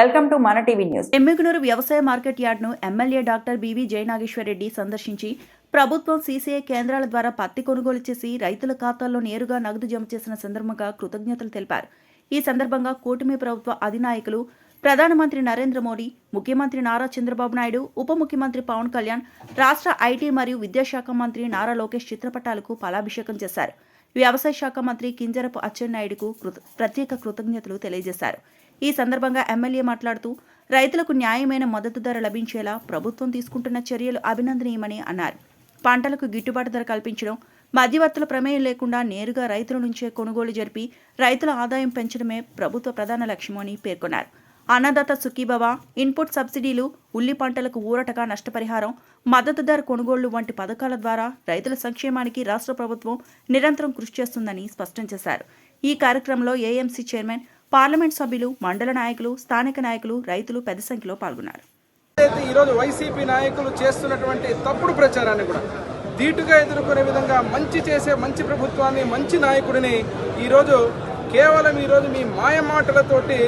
Welcome to మన TV news. Yemmiganur వ్యవసాయ market యార్డ్ను ఎమ్మెల్యే డాక్టర్ బివి జయనాగేశ్వరరెడ్డి సందర్శించి ప్రభుత్వం సీసీఐ కేంద్రాల ద్వారా పత్తి కొనుగోలు చేసి రైతుల ఖాతాల్లో నేరుగా నగదు జమ చేసిన సందర్భంగా కృతజ్ఞతలు తెలిపారు. ఈ సందర్భంగా కూటమి ప్రభుత్వ అధినాయకులు ప్రధానమంత్రి నరేంద్ర మోడీ ముఖ్యమంత్రి నారా చంద్రబాబు నాయుడు ఉప ముఖ్యమంత్రి పవన్ కళ్యాణ్ రాష్ట్ర ఐటీ మరియు విద్యాశాఖ మంత్రి నారా లోకేష్ చిత్రపటాలకు ఫలాభిషేకం చేశారు. వ్యవసాయ శాఖ మంత్రి కింజరపు అచ్చెన్నాయుడుకు ప్రత్యేక కృతజ్ఞతలు తెలియజేశారు. ఈ సందర్భంగా ఎమ్మెల్యే మాట్లాడుతూ రైతులకు న్యాయమైన మద్దతు ధర లభించేలా ప్రభుత్వం తీసుకుంటున్న చర్యలు అభినందనీయమని అన్నారు. పంటలకు గిట్టుబాటు ధర కల్పించడం మధ్యవర్తుల ప్రమేయం లేకుండా నేరుగా రైతుల నుంచే కొనుగోలు జరిపి రైతుల ఆదాయం పెంచడమే ప్రభుత్వ ప్రధాన లక్ష్యమని పేర్కొన్నారు. అన్నదాత సుఖీభవ ఇన్పుట్ సబ్సిడీలు ఉల్లి పంటలకు ఊరటగా నష్టపరిహారం మద్దతు ధర కొనుగోళ్ళు వంటి పథకాల ద్వారా రైతుల సంక్షేమానికి రాష్ట్ర ప్రభుత్వం నిరంతరం కృషి చేస్తుందని స్పష్టం చేశారు. ఈ కార్యక్రమంలో ఏఎంసీ చైర్మన్ పార్లమెంట్ సభ్యులు మండల నాయకులు స్థానిక నాయకులు రైతులు పెద్ద సంఖ్యలో పాల్గొన్నారు. ఈరోజు వైసీపీ నాయకులు చేస్తున్నటువంటి తప్పుడు ప్రచారాన్ని కూడా ధీటుగా ఎదుర్కొనే విధంగా మంచి చేసే మంచి ప్రభుత్వాన్ని మంచి నాయకుడిని ఈరోజు కేవలం ఈరోజు మీ మాయ మాటలతోటి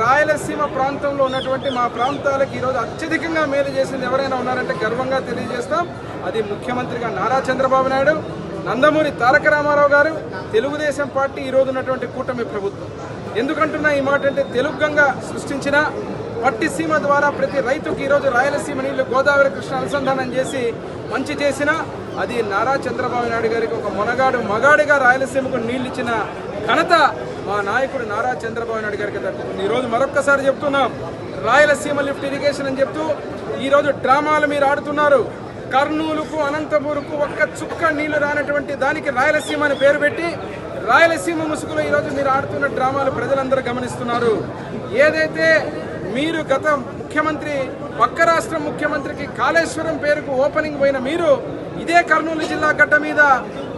రాయలసీమ ప్రాంతంలో ఉన్నటువంటి మా ప్రాంతాలకు ఈరోజు అత్యధికంగా మేలు చేసింది ఎవరైనా ఉన్నారంటే గర్వంగా తెలియజేస్తాం. అది ముఖ్యమంత్రిగా నారా చంద్రబాబు నాయుడు నందమూరి తారక రామారావు గారు తెలుగుదేశం పార్టీ ఈరోజు ఉన్నటువంటి కూటమి ప్రభుత్వం. ఎందుకంటున్నా ఈ మాట అంటే తెలుగంగా సృష్టించిన పట్టిసీమ ద్వారా ప్రతి రైతుకి ఈరోజు రాయలసీమ నీళ్ళు గోదావరి కృష్ణ అనుసంధానం చేసి మంచి చేసిన అది నారా చంద్రబాబు నాయుడు గారికి ఒక మొనగాడు మగాడిగా రాయలసీమకు నీళ్ళు ఇచ్చిన ఘనత మా నాయకుడు నారా చంద్రబాబు నాయుడు గారికి దక్కుతుంది. ఈరోజు మరొక్కసారి చెప్తున్నాం రాయలసీమ లిఫ్ట్ ఇరిగేషన్ అని చెప్తూ ఈరోజు డ్రామాలు మీరు ఆడుతున్నారు. కర్నూలుకు అనంతపూర్కు ఒక్క చుక్క నీళ్ళు రానటువంటి దానికి రాయలసీమ అని పేరు పెట్టి రాయలసీమ ముసుగులో ఈరోజు మీరు ఆడుతున్న డ్రామాలు ప్రజలందరూ గమనిస్తున్నారు. ఏదైతే మీరు గత ముఖ్యమంత్రి పక్క రాష్ట్ర ముఖ్యమంత్రికి కాళేశ్వరం పేరుకు ఓపెనింగ్ పోయిన మీరు ఇదే కర్నూలు జిల్లా గడ్డ మీద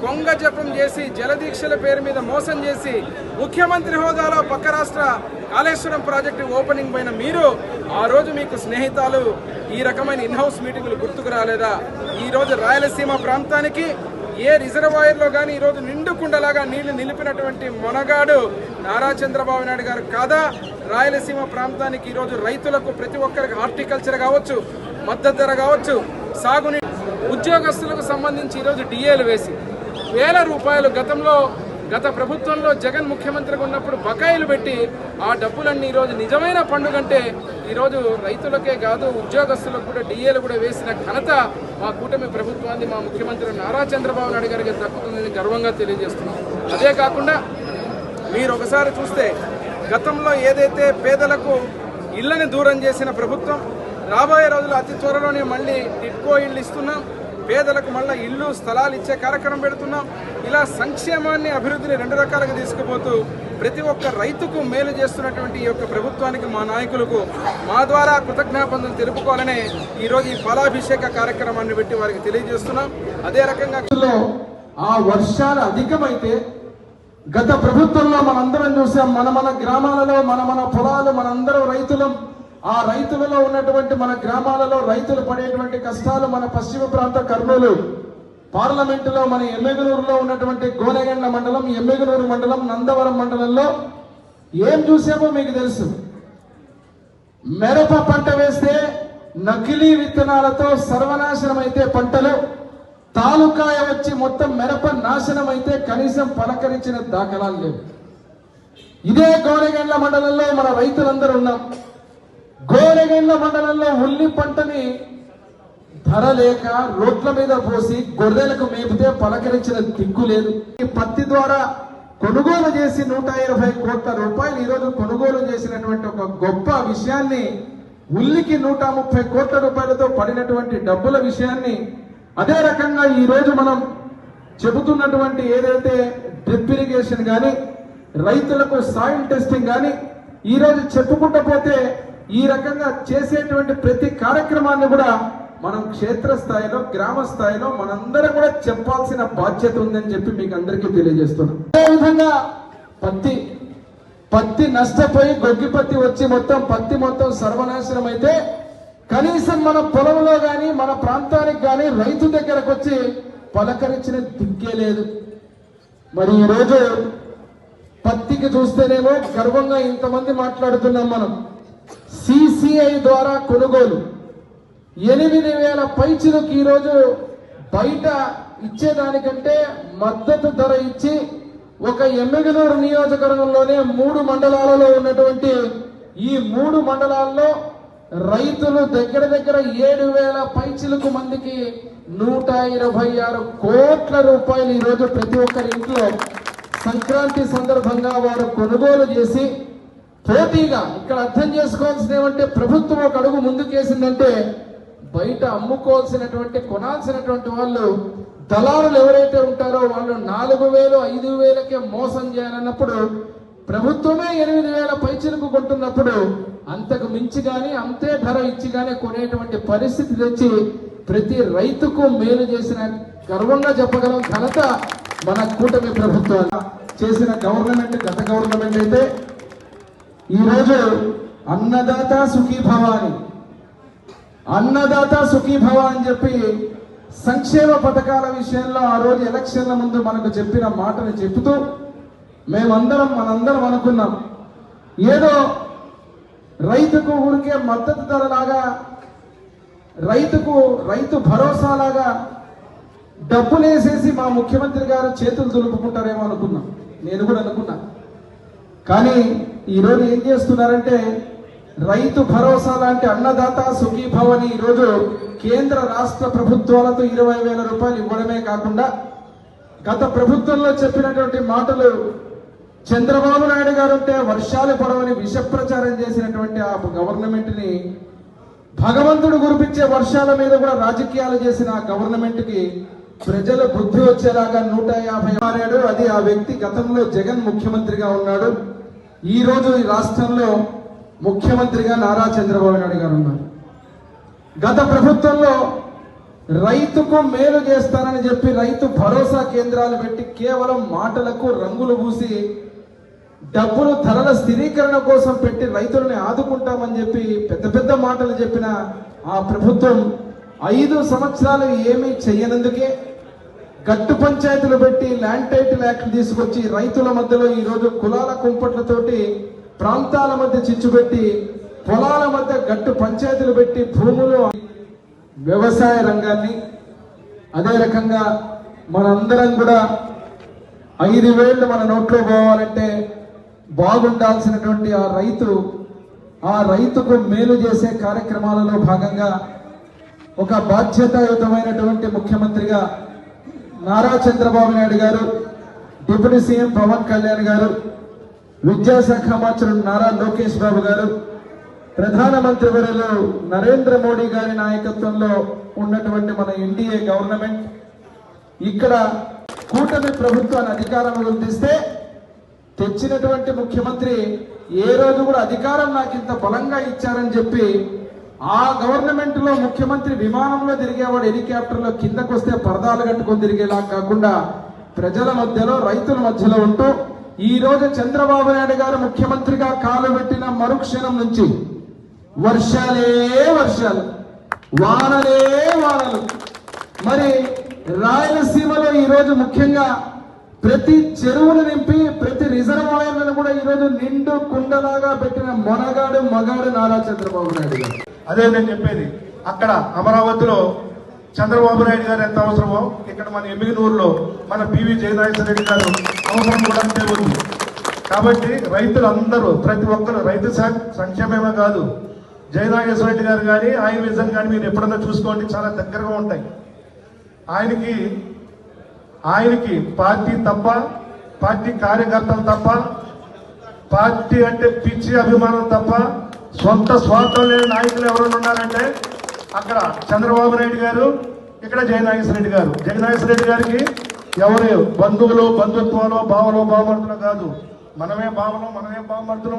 కొంగ జపం చేసి జలదీక్షల పేరు మీద మోసం చేసి ముఖ్యమంత్రి హోదాలో పక్క రాష్ట్ర కాళేశ్వరం ప్రాజెక్టు ఓపెనింగ్ పోయిన మీరు ఆ రోజు మీకు స్నేహితాలు ఈ రకమైన ఇన్హౌస్ మీటింగులు గుర్తుకు రాలేదా? ఈ రోజు రాయలసీమ ప్రాంతానికి ఏ రిజర్వాయర్లో కానీ ఈరోజు నిండుకుండలాగా నీళ్ళు నిలిపినటువంటి మొనగాడు నారా చంద్రబాబు నాయుడు గారు కాదా? రాయలసీమ ప్రాంతానికి ఈరోజు రైతులకు ప్రతి ఒక్కరికి హార్టికల్చర్ కావచ్చు మద్దతు ధర కావచ్చు సాగుని ఉద్యోగస్తులకు సంబంధించి ఈరోజు డిఏలు వేసి వేల రూపాయలు గతంలో గత ప్రభుత్వంలో జగన్ ముఖ్యమంత్రిగా ఉన్నప్పుడు బకాయిలు పెట్టి ఆ డబ్బులన్నీ ఈరోజు నిజమైన పండుగంటే ఈరోజు రైతులకే కాదు ఉద్యోగస్తులకు కూడా డిఏలు కూడా వేసిన ఘనత మా కూటమి ప్రభుత్వాన్ని మా ముఖ్యమంత్రి నారా చంద్రబాబు నాయుడు గారికి దక్కుతుందని గర్వంగా తెలియజేస్తున్నాం. అదే కాకుండా మీరు ఒకసారి చూస్తే గతంలో ఏదైతే పేదలకు ఇళ్ళని దూరం చేసిన ప్రభుత్వం రాబోయే రోజులు అతి త్వరలోనే మళ్ళీ టిట్కో ఇళ్ళు ఇస్తున్నాం. పేదలకు మళ్ళీ ఇల్లు స్థలాలు ఇచ్చే కార్యక్రమం పెడుతున్నాం. ఇలా సంక్షేమాన్ని అభివృద్ధిని రెండు రకాలుగా తీసుకుపోతూ ప్రతి ఒక్క రైతుకు మేలు చేస్తున్నటువంటి ఈ యొక్క ప్రభుత్వానికి మా నాయకులకు మా ద్వారా కృతజ్ఞాపనలు తెలుపుకోవాలనే ఈరోజు ఈ ఫలాభిషేక కార్యక్రమాన్ని పెట్టి వారికి తెలియజేస్తున్నాం. అదే రకంగా ఆ వర్షాలు అధికమైతే గత ప్రభుత్వంలో మనందరం చూసాం మన మన గ్రామాలలో మన మన పొలాలు మనందరం రైతులం ఆ రైతులలో ఉన్నటువంటి మన గ్రామాలలో రైతులు పడేటువంటి కష్టాలు మన పశ్చిమ ప్రాంత కర్నూలు. పార్లమెంటులో మన ఎమ్మెగనూరులో ఉన్నటువంటి గోనెగండ మండలం ఎమ్మెగనూరు మండలం నందవరం మండలంలో ఏం చూసామో మీకు తెలుసు. మిరప పంట వేస్తే నకిలీ విత్తనాలతో సర్వనాశనం అయితే పంటలు తాలూకాయ వచ్చి మొత్తం మిరప నాశనం అయితే కనీసం పలకరించిన దాఖలాలు లేవు. ఇదే గోరెగండ్ల మండలంలో మన రైతులందరూ ఉన్నాం. గోరెగండ్ల మండలంలో ఉల్లి పంటని ధర లేక రోడ్ల మీద పోసి గొర్రెలకు మేపితే పలకరించిన దిక్కు లేదు. ఈ పత్తి ద్వారా కొనుగోలు చేసి నూట ఇరవై కోట్ల రూపాయలు ఈరోజు కొనుగోలు చేసినటువంటి ఒక గొప్ప విషయాన్ని ఉల్లికి నూట ముప్పై కోట్ల రూపాయలతో పడినటువంటి డబ్బుల విషయాన్ని అదే రకంగా ఈ రోజు మనం చెబుతున్నటువంటి ఏదైతే డ్రిప్ ఇరిగేషన్ కానీ రైతులకు సాయిల్ టెస్టింగ్ కానీ ఈ రోజు చెప్పుకుంటూ పోతే ఈ రకంగా చేసేటువంటి ప్రతి కార్యక్రమాన్ని కూడా మనం క్షేత్రస్థాయిలో గ్రామ స్థాయిలో మనందరం కూడా చెప్పాల్సిన బాధ్యత ఉందని చెప్పి మీకు అందరికీ తెలియజేస్తున్నాం. అదేవిధంగా పత్తి పత్తి నష్టపోయి గొగ్గి పత్తి వచ్చి మొత్తం పత్తి మొత్తం సర్వనాశనం అయితే కనీసం మన పొలంలో కానీ మన ప్రాంతానికి కానీ రైతు దగ్గరకు వచ్చి పలకరించిన దిక్కే లేదు. మరి ఈరోజు పత్తికి చూస్తేనేమో గర్వంగా ఇంతమంది మాట్లాడుతున్నాం మనం. సిసిఐ ద్వారా కొనుగోలు. ఎనిమిది వేల పైచులకు ఈరోజు బయట ఇచ్చేదానికంటే మద్దతు ధర ఇచ్చి ఒక ఎమ్మెగనూరు నియోజకవర్గంలోనే మూడు మండలాలలో ఉన్నటువంటి ఈ మూడు మండలాల్లో రైతులు దగ్గర దగ్గర ఏడు వేల పైచిలకు మందికి నూట ఇరవై ఆరు కోట్ల రూపాయలు ఈరోజు ప్రతి ఒక్కరి ఇంట్లో సంక్రాంతి సందర్భంగా వారు కొనుగోలు చేసి పోటీగా ఇక్కడ అర్థం చేసుకోవాల్సింది ఏమంటే ప్రభుత్వం ఒక అడుగు ముందుకేసిందంటే బయట అమ్ముకోవాల్సినటువంటి కొనాల్సినటువంటి వాళ్ళు దళారులు ఎవరైతే ఉంటారో వాళ్ళు నాలుగు వేలు ఐదు వేలకే మోసం చేయాలన్నప్పుడు ప్రభుత్వమే ఎనిమిది వేల పైచలకు కొంటున్నప్పుడు అంతకు మించి కానీ అంతే ధర ఇచ్చి కానీ కొనేటువంటి పరిస్థితి తెచ్చి ప్రతి రైతుకు మేలు చేసిన గర్వంగా చెప్పగలం ఘనత మన కూటమి ప్రభుత్వాలు. చేసిన గవర్నమెంట్ గత గవర్నమెంట్ అయితే ఈరోజు అన్నదాత సుఖీభవ అని అన్నదాత సుఖీభవ అని చెప్పి సంక్షేమ పథకాల విషయంలో ఆ రోజు ఎలక్షన్ల ముందు మనకు చెప్పిన మాటను చెబుతూ మేమందరం మనందరం అనుకున్నాం. ఏదో రైతుకు ఊరికే మద్దతు ధరలాగా రైతుకు రైతు భరోసాలాగా లాగా డబ్బులేసేసి మా ముఖ్యమంత్రి గారు చేతులు దులుపుకుంటారేమో అనుకున్నాం. నేను కూడా అనుకున్నా. కానీ ఈరోజు ఏం చేస్తున్నారంటే రైతు భరోసా లాంటి అన్నదాత సుఖీభవని ఈరోజు కేంద్ర రాష్ట్ర ప్రభుత్వాలతో ఇరవై వేల రూపాయలు ఇవ్వడమే కాకుండా గత ప్రభుత్వంలో చెప్పినటువంటి మాటలు చంద్రబాబు నాయుడు గారు ఉంటే వర్షాలు పడవని విష ప్రచారం చేసినటువంటి ఆ గవర్నమెంట్ని భగవంతుడు కురిపించే వర్షాల మీద కూడా రాజకీయాలు చేసిన ఆ గవర్నమెంట్కి ప్రజలు బుద్ధి వచ్చేలాగా నూట యాభై మారాడు అది ఆ వ్యక్తి గతంలో జగన్ ముఖ్యమంత్రిగా ఉన్నాడు. ఈరోజు ఈ రాష్ట్రంలో ముఖ్యమంత్రిగా నారా చంద్రబాబు నాయుడు గారు ఉన్నారు. గత ప్రభుత్వంలో రైతుకు మేలు చేస్తానని చెప్పి రైతు భరోసా కేంద్రాలు పెట్టి కేవలం మాటలకు రంగులు పూసి డబ్బులు ధరల స్థిరీకరణ కోసం పెట్టి రైతులని ఆదుకుంటామని చెప్పి పెద్ద పెద్ద మాటలు చెప్పిన ఆ ప్రభుత్వం ఐదు సంవత్సరాలు ఏమీ చేయనందుకే గట్టు పంచాయతీలు పెట్టి ల్యాండ్ టైటిల్ యాక్ట్ తీసుకొచ్చి రైతుల మధ్యలో ఈరోజు కులాల కుంపట్లతోటి ప్రాంతాల మధ్య చిచ్చు పెట్టి పొలాల మధ్య గట్టు పంచాయతీలు పెట్టి భూములు వ్యవసాయ రంగాన్ని అదే రకంగా మనందరం కూడా ఐదు వేళ్ళు మన నోట్లో పోవాలంటే బాగుండాల్సినటువంటి ఆ రైతు ఆ రైతుకు మేలు చేసే కార్యక్రమాలలో భాగంగా ఒక బాధ్యతాయుతమైనటువంటి ముఖ్యమంత్రిగా నారా చంద్రబాబు నాయుడు గారు డిప్యూటీ సీఎం పవన్ కళ్యాణ్ గారు విద్యాశాఖ మంత్రులు నారా లోకేష్ బాబు గారు ప్రధానమంత్రి వర్యులు నరేంద్ర మోడీ గారి నాయకత్వంలో ఉన్నటువంటి మన ఎన్డీఏ గవర్నమెంట్ ఇక్కడ కూటమి ప్రభుత్వాన్ని అధికారం గుర్తిస్తే తెచ్చినటువంటి ముఖ్యమంత్రి ఏ రోజు కూడా అధికారం నాకు ఇంత బలంగా ఇచ్చారని చెప్పి ఆ గవర్నమెంట్లో ముఖ్యమంత్రి విమానంలో తిరిగేవాడు హెలికాప్టర్లో కిందకు వస్తే పరదాలు కట్టుకొని తిరిగేలా కాకుండా ప్రజల మధ్యలో రైతుల మధ్యలో ఉంటూ ఈ రోజు చంద్రబాబు నాయుడు గారు ముఖ్యమంత్రిగా కాలు పెట్టిన మరుక్షణం నుంచి వర్షాలే వర్షాలు వానలే వానలు. మరి రాయలసీమలో ఈ రోజు ముఖ్యంగా ప్రతి చెరువును నింపి ప్రతి రిజర్వాయర్లను కూడా ఈ రోజు నిండు కుండలాగా పెట్టిన మొనగాడు మగాడు నారా చంద్రబాబు నాయుడు గారు. అదే నేను చెప్పేది. అక్కడ అమరావతిలో చంద్రబాబు నాయుడు గారు ఎంత అవసరమో ఇక్కడ మన ఎమ్మిగనూరులో మన పివి జయనాథ రెడ్డి గారు అవసరం కూడా అంతే కాబట్టి రైతులందరూ ప్రతి ఒక్కరు రైతు సం- సంక్షేమమే కాదు జయనాగేశ్వర రెడ్డి గారు కానీ ఆయన విజన్ కానీ మీరు ఎప్పుడన్నా చూసుకోండి చాలా దగ్గరగా ఉంటాయి. ఆయనకి ఆయనకి పార్టీ తప్ప పార్టీ కార్యకర్తలు తప్ప పార్టీ అంటే పిచ్చి అభిమానం తప్ప సొంత స్వార్థం లేని నాయకులు ఎవరైనా ఉన్నారంటే అక్కడ చంద్రబాబు నాయుడు గారు ఇక్కడ జయనాగేశ్వర రెడ్డి గారు. జయనాగేశ్వర రెడ్డి గారికి ఎవరు బంధువులు బంధుత్వాలు బావలు బామర్తులు కాదు. మనమే భావనం మనమే బామర్తులు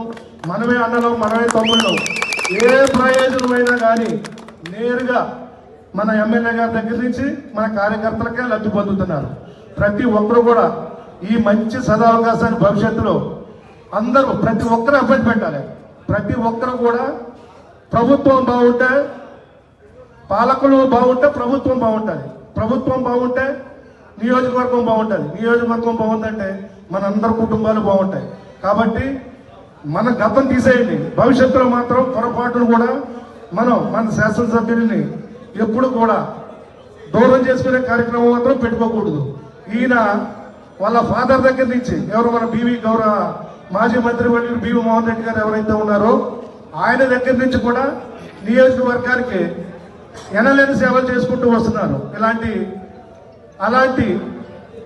మనమే అన్నలం మనమే తమ్ముళ్ళు ఏ ప్రయోజనమైనా కానీ నేరుగా మన ఎమ్మెల్యే గారి దగ్గర నుంచి మన కార్యకర్తలకే లబ్ధి పొందుతున్నారు. ప్రతి ఒక్కరు కూడా ఈ మంచి సదావకాశాన్ని భవిష్యత్తులో అందరూ ప్రతి ఒక్కరు అభ్యర్థి పెట్టాలి. ప్రతి ఒక్కరు కూడా ప్రభుత్వం బాగుంటే పాలకులు బాగుంటే ప్రభుత్వం బాగుంటుంది. ప్రభుత్వం బాగుంటే నియోజకవర్గం బాగుంటుంది. నియోజకవర్గం బాగుందంటే మనందరి కుటుంబాలు బాగుంటాయి. కాబట్టి మన గతం తీసేయండి. భవిష్యత్తులో మాత్రం పొరపాటును కూడా మనం మన శాసనసభ్యుల్ని ఎప్పుడు కూడా దూరం చేసుకునే కార్యక్రమం మాత్రం పెట్టుకోకూడదు. ఈయన వాళ్ళ ఫాదర్ దగ్గర నుంచి ఎవరు మన బీవీ గౌరవ మాజీ మంత్రి వర్యులు మోహన్ రెడ్డి గారు ఎవరైతే ఉన్నారో ఆయన దగ్గర నుంచి కూడా నియోజకవర్గానికి ఎనలేని సేవలు చేసుకుంటూ వస్తున్నారు. ఇలాంటి అలాంటి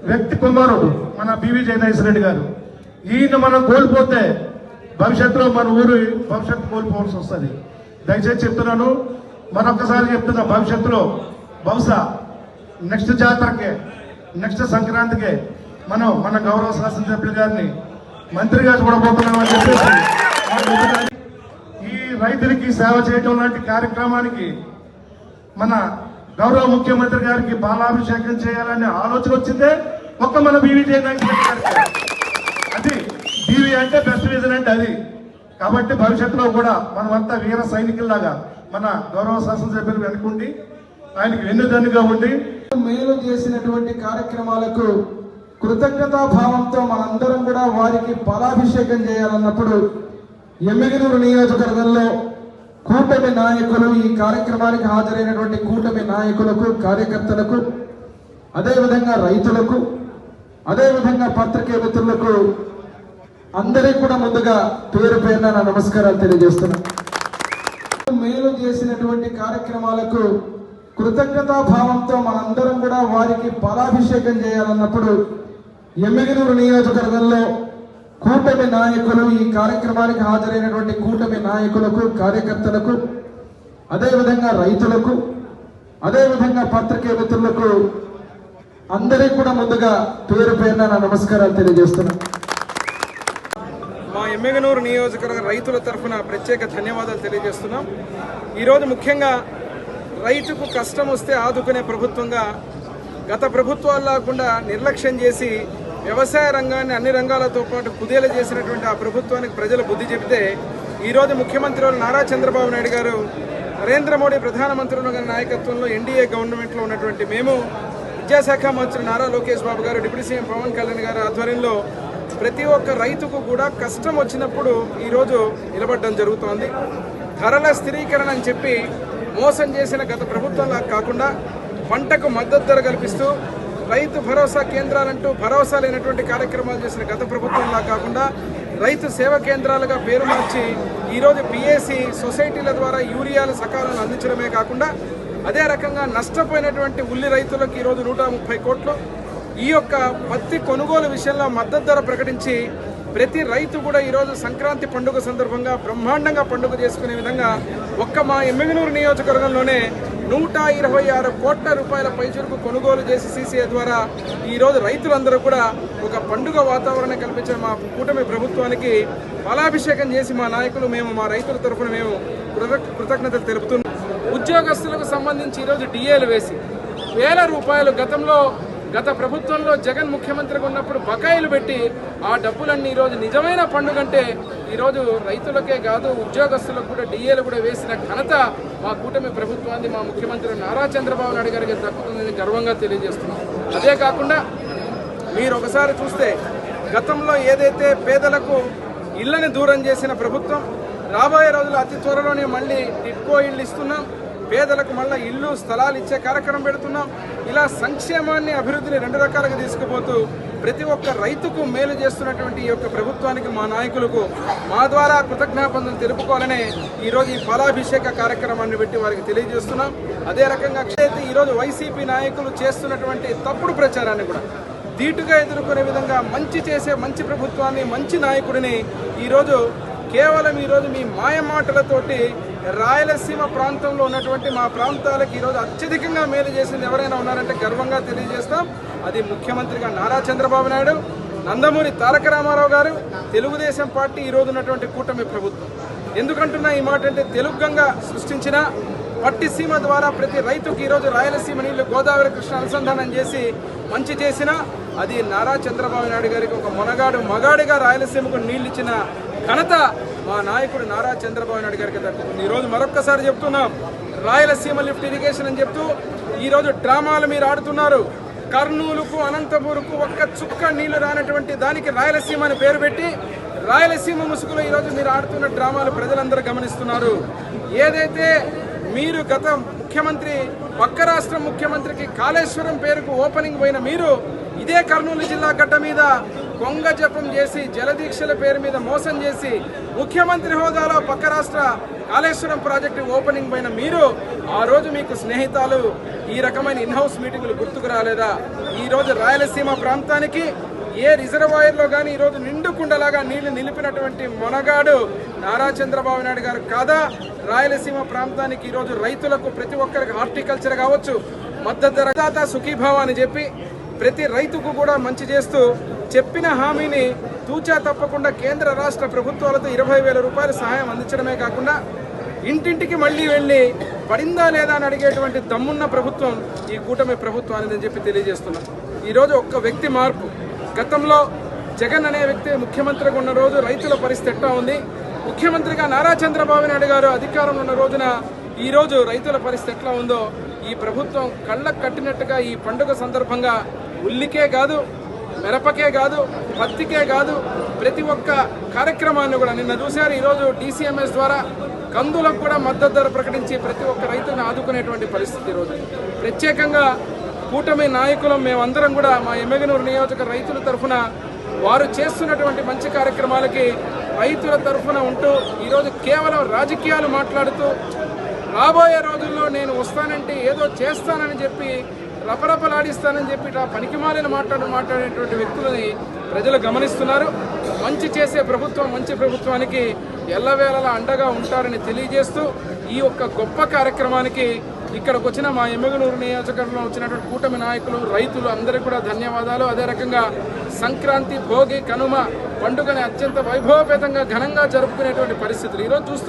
వ్యక్తి కుమారుడు మన బివి జగదీశ్వర రెడ్డి గారు. ఈయన మనం కోల్పోతే భవిష్యత్తులో మన ఊరు భవిష్యత్తు కోల్పోవాల్సి వస్తుంది. దయచేసి చెప్తున్నాను మరొకసారి చెప్తున్నా భవిష్యత్తులో బహుశా నెక్స్ట్ జాతరకే నెక్స్ట్ సంక్రాంతికే మనం మన గౌరవ శాసనసభ్యులు గారిని మంత్రిగా చూడబోతున్నామని చెప్పేసి ఈ రైతులకి సేవ చేయటం లాంటి కార్యక్రమానికి మన గౌరవ ముఖ్యమంత్రి గారికి బాలాభిషేకం చేయాలనే ఆలోచన వచ్చిందే. ఒక్క మన బీవీ అది బీవీ అంటే బెస్ట్ విజన్ అంటే అది. కాబట్టి భవిష్యత్తులో కూడా మనమంతా వీర సైనికుల్లాగా మన గౌరవ శాసనసభ్యులు వెనుకుండి ఆయనకి వెన్నుదన్నుగా ఉండి మేలు చేసినటువంటి కార్యక్రమాలకు కృతజ్ఞతా భావంతో మనందరం కూడా వారికి పాలాభిషేకం చేయాలన్నప్పుడు ఎమ్మిగినూరు నియోజకవర్గంలో కూటమి నాయకులు ఈ కార్యక్రమానికి హాజరైనటువంటి కూటమి నాయకులకు కార్యకర్తలకు అదేవిధంగా రైతులకు అదేవిధంగా పత్రికే మిత్రులకు అందరికీ కూడా ముందుగా పేరు పేరున నమస్కారాలు తెలియజేస్తున్నాను మేలు చేసినటువంటి కార్యక్రమాలకు కృతజ్ఞతా భావంతో మనందరం కూడా వారికి బలాభిషేకం చేయాలన్నప్పుడు ఎమ్మిగినూరు నియోజకవర్గంలో కూటమి నాయకులు ఈ కార్యక్రమానికి హాజరైనటువంటి కూటమి నాయకులకు కార్యకర్తలకు అదేవిధంగా రైతులకు అదేవిధంగా పత్రికే మిత్రులకు అందరికీ కూడా ముందుగా పేరు పేరున నా నమస్కారాలు తెలియజేస్తున్నాను మా ఎమ్మెగనూరు నియోజకవర్గ రైతుల తరఫున ప్రత్యేక ధన్యవాదాలు తెలియజేస్తున్నాం. ఈరోజు ముఖ్యంగా రైతుకు కష్టం వస్తే ఆదుకునే ప్రభుత్వంగా గత ప్రభుత్వాలు లేకుండా నిర్లక్ష్యం చేసి వ్యవసాయ రంగాన్ని అన్ని రంగాలతో పాటు కుదేల చేసినటువంటి ఆ ప్రభుత్వానికి ప్రజలు బుద్ధి చెబితే ఈరోజు ముఖ్యమంత్రి నారా చంద్రబాబు నాయుడు గారు నరేంద్ర మోడీ ప్రధానమంత్రుల గారి నాయకత్వంలో ఎన్డీఏ గవర్నమెంట్లో ఉన్నటువంటి మేము విద్యాశాఖ మంత్రి నారా లోకేష్ బాబు గారు డిప్యూటీ సీఎం పవన్ కళ్యాణ్ గారి ఆధ్వర్యంలో ప్రతి ఒక్క రైతుకు కూడా కష్టం వచ్చినప్పుడు ఈరోజు నిలబడడం జరుగుతోంది. ధరల స్థిరీకరణ అని చెప్పి మోసం చేసిన గత ప్రభుత్వంలా కాకుండా పంటకు మద్దతు ధర కల్పిస్తూ రైతు భరోసా కేంద్రాలంటూ భరోసా లేనటువంటి కార్యక్రమాలు చేసిన గత ప్రభుత్వంలా కాకుండా రైతు సేవ కేంద్రాలుగా పేరు మార్చి ఈరోజు పిఏసి సొసైటీల ద్వారా యూరియాలు సకాలంలో అందించడమే కాకుండా అదే రకంగా నష్టపోయినటువంటి ఉల్లి రైతులకు ఈరోజు నూట ముప్పై కోట్లు. ఈ యొక్క పత్తి కొనుగోలు విషయంలో మద్దతు ధర ప్రకటించి ప్రతి రైతు కూడా ఈరోజు సంక్రాంతి పండుగ సందర్భంగా బ్రహ్మాండంగా పండుగ చేసుకునే విధంగా ఒక్క మా ఎమ్మిగనూరు నియోజకవర్గంలోనే నూట ఇరవై ఆరు కోట్ల రూపాయల పైచురుకు కొనుగోలు చేసి సీసీఏ ద్వారా ఈరోజు రైతులందరూ కూడా ఒక పండుగ వాతావరణం కల్పించిన మా కూటమి ప్రభుత్వానికి ఫలాభిషేకం చేసి మా నాయకులు మేము మా రైతుల తరఫున మేము కృతజ్ఞతలు తెలుపుతున్నాం. ఉద్యోగస్తులకు సంబంధించి ఈరోజు డిఏలు వేసి వేల రూపాయలు గతంలో గత ప్రభుత్వంలో జగన్ ముఖ్యమంత్రిగా ఉన్నప్పుడు బకాయిలు పెట్టి ఆ డబ్బులన్నీ ఈరోజు నిజమైన పండుగ అంటే ఈరోజు రైతులకే కాదు ఉద్యోగస్తులకు కూడా డిఏలు కూడా వేసిన ఘనత మా కూటమి ప్రభుత్వాన్ని మా ముఖ్యమంత్రి నారా చంద్రబాబు నాయుడు గారికి దక్కుతుందని గర్వంగా తెలియజేస్తున్నాం. అదే కాకుండా మీరు ఒకసారి చూస్తే గతంలో ఏదైతే పేదలకు ఇళ్ళని దూరం చేసిన ప్రభుత్వం రాబోయే రోజులు అతి త్వరలోనే మళ్ళీ టిట్కో ఇళ్ళు ఇస్తున్నాం. పేదలకు మళ్ళీ ఇల్లు స్థలాలు ఇచ్చే కార్యక్రమం పెడుతున్నాం. ఇలా సంక్షేమాన్ని అభివృద్ధిని రెండు రకాలుగా తీసుకుపోతూ ప్రతి ఒక్క రైతుకు మేలు చేస్తున్నటువంటి ఈ యొక్క ప్రభుత్వానికి మా నాయకులకు మా ద్వారా కృతజ్ఞాపనలు తెలుపుకోవాలనే ఈరోజు ఈ ఫలాభిషేక కార్యక్రమాన్ని పెట్టి వారికి తెలియజేస్తున్నాం. అదే రకంగా అక్షయతి ఈరోజు వైసీపీ నాయకులు చేస్తున్నటువంటి తప్పుడు ప్రచారాన్ని కూడా ధీటుగా ఎదుర్కొనే విధంగా మంచి చేసే మంచి ప్రభుత్వాన్ని మంచి నాయకుడిని ఈరోజు కేవలం ఈరోజు మీ మాయ మాటలతోటి రాయలసీమ ప్రాంతంలో ఉన్నటువంటి మా ప్రాంతాలకు ఈరోజు అత్యధికంగా మేలు చేసింది ఎవరైనా ఉన్నారంటే గర్వంగా తెలియజేస్తాం. అది ముఖ్యమంత్రిగా నారా చంద్రబాబు నాయుడు నందమూరి తారక రామారావు గారు తెలుగుదేశం పార్టీ ఈరోజు ఉన్నటువంటి కూటమి ప్రభుత్వం. ఎందుకంటున్నా ఈ మాట అంటే తెలుగు సృష్టించిన పట్టిసీమ ద్వారా ప్రతి రైతుకి ఈరోజు రాయలసీమ నీళ్ళు గోదావరి కృష్ణ అనుసంధానం చేసి మంచి చేసిన అది నారా చంద్రబాబు నాయుడు గారికి ఒక మొనగాడు మగాడిగా రాయలసీమకు నీళ్ళు ఇచ్చిన ఘనత మా నాయకుడు నారా చంద్రబాబు నాయుడు గారికి దక్కుతుంది. ఈరోజు మరొక్కసారి చెప్తున్నాం. రాయలసీమ లిఫ్ట్ ఇరిగేషన్ అని చెప్తూ ఈరోజు డ్రామాలు మీరు ఆడుతున్నారు. కర్నూలుకు అనంతపూర్కు ఒక్క చుక్క నీళ్ళు రానటువంటి దానికి రాయలసీమ అని పేరు పెట్టి రాయలసీమ ముసుగులో ఈరోజు మీరు ఆడుతున్న డ్రామాలు ప్రజలందరూ గమనిస్తున్నారు. ఏదైతే మీరు గత ముఖ్యమంత్రి పక్క రాష్ట్రం ముఖ్యమంత్రికి కాళేశ్వరం పేరుకు ఓపెనింగ్ పోయిన మీరు ఇదే కర్నూలు జిల్లా గడ్డ మీద కొంగ జపం చేసి జలదీక్షల పేరు మీద మోసం చేసి ముఖ్యమంత్రి హోదాలో పక్క రాష్ట్ర కాళేశ్వరం ప్రాజెక్టు ఓపెనింగ్ పైన మీరు ఆ రోజు మీకు స్నేహితాలు ఈ రకమైన ఇన్హౌస్ మీటింగులు గుర్తుకు రాలేదా? ఈరోజు రాయలసీమ ప్రాంతానికి ఏ రిజర్వాయర్లో కానీ ఈరోజు నిండు కుండలాగా నీళ్ళు నిలిపినటువంటి మొనగాడు నారా చంద్రబాబు నాయుడు గారు కాదా? రాయలసీమ ప్రాంతానికి ఈరోజు రైతులకు ప్రతి ఒక్కరికి హార్టికల్చర్ కావచ్చు మద్దతు ధర సుఖీభావ అని చెప్పి ప్రతి రైతుకు కూడా మంచి చేస్తూ చెప్పిన హామీని తూచా తప్పకుండా కేంద్ర రాష్ట్ర ప్రభుత్వాలతో ఇరవై వేల రూపాయల సహాయం అందించడమే కాకుండా ఇంటింటికి మళ్ళీ వెళ్ళి పడిందా లేదా అని అడిగేటువంటి దమ్మున్న ప్రభుత్వం ఈ కూటమి ప్రభుత్వానికి అని చెప్పి తెలియజేస్తున్నాం. ఈరోజు ఒక్క వ్యక్తి మార్పు. గతంలో జగన్ అనే వ్యక్తి ముఖ్యమంత్రిగా ఉన్న రోజు రైతుల పరిస్థితి ఎట్లా ఉంది? ముఖ్యమంత్రిగా నారా చంద్రబాబు నాయుడు గారు అధికారంలో ఉన్న రోజున ఈ రోజు రైతుల పరిస్థితి ఎట్లా ఉందో ఈ ప్రభుత్వం కళ్ళకు కట్టినట్టుగా ఈ పండుగ సందర్భంగా ఉల్లికే కాదు మిరపకే కాదు పత్తికే కాదు ప్రతి ఒక్క కార్యక్రమాన్ని కూడా నిన్న చూశారు. ఈరోజు డీసీఎంఎస్ ద్వారా కందులకు కూడా మద్దతు ధర ప్రకటించి ప్రతి ఒక్క రైతుని ఆదుకునేటువంటి పరిస్థితి ఈరోజు. ప్రత్యేకంగా కూటమి నాయకులం మేమందరం కూడా మా ఎమ్మెగనూరు నియోజక రైతుల తరఫున వారు చేస్తున్నటువంటి మంచి కార్యక్రమాలకి రైతుల తరఫున ఉంటూ ఈరోజు కేవలం రాజకీయాలు మాట్లాడుతూ రాబోయే రోజుల్లో నేను వస్తానంటే ఏదో చేస్తానని చెప్పి రపరపలాడిస్తానని చెప్పి ఇట్లా పనికిమాలిన మాట్లాడు మాట్లాడేటువంటి వ్యక్తులని ప్రజలు గమనిస్తున్నారు. మంచి చేసే ప్రభుత్వం మంచి ప్రభుత్వానికి ఎల్లవేళలా అండగా ఉంటారని తెలియజేస్తూ ఈ యొక్క గొప్ప కార్యక్రమానికి ఇక్కడికి వచ్చిన మా ఎమ్మెగనూరు నియోజకవర్గంలో వచ్చినటువంటి కూటమి నాయకులు రైతులు అందరికీ కూడా ధన్యవాదాలు. అదే రకంగా సంక్రాంతి భోగి కనుమ పండుగని అత్యంత వైభవపేతంగా ఘనంగా జరుపుకునేటువంటి పరిస్థితులు. ఈరోజు చూస్తూ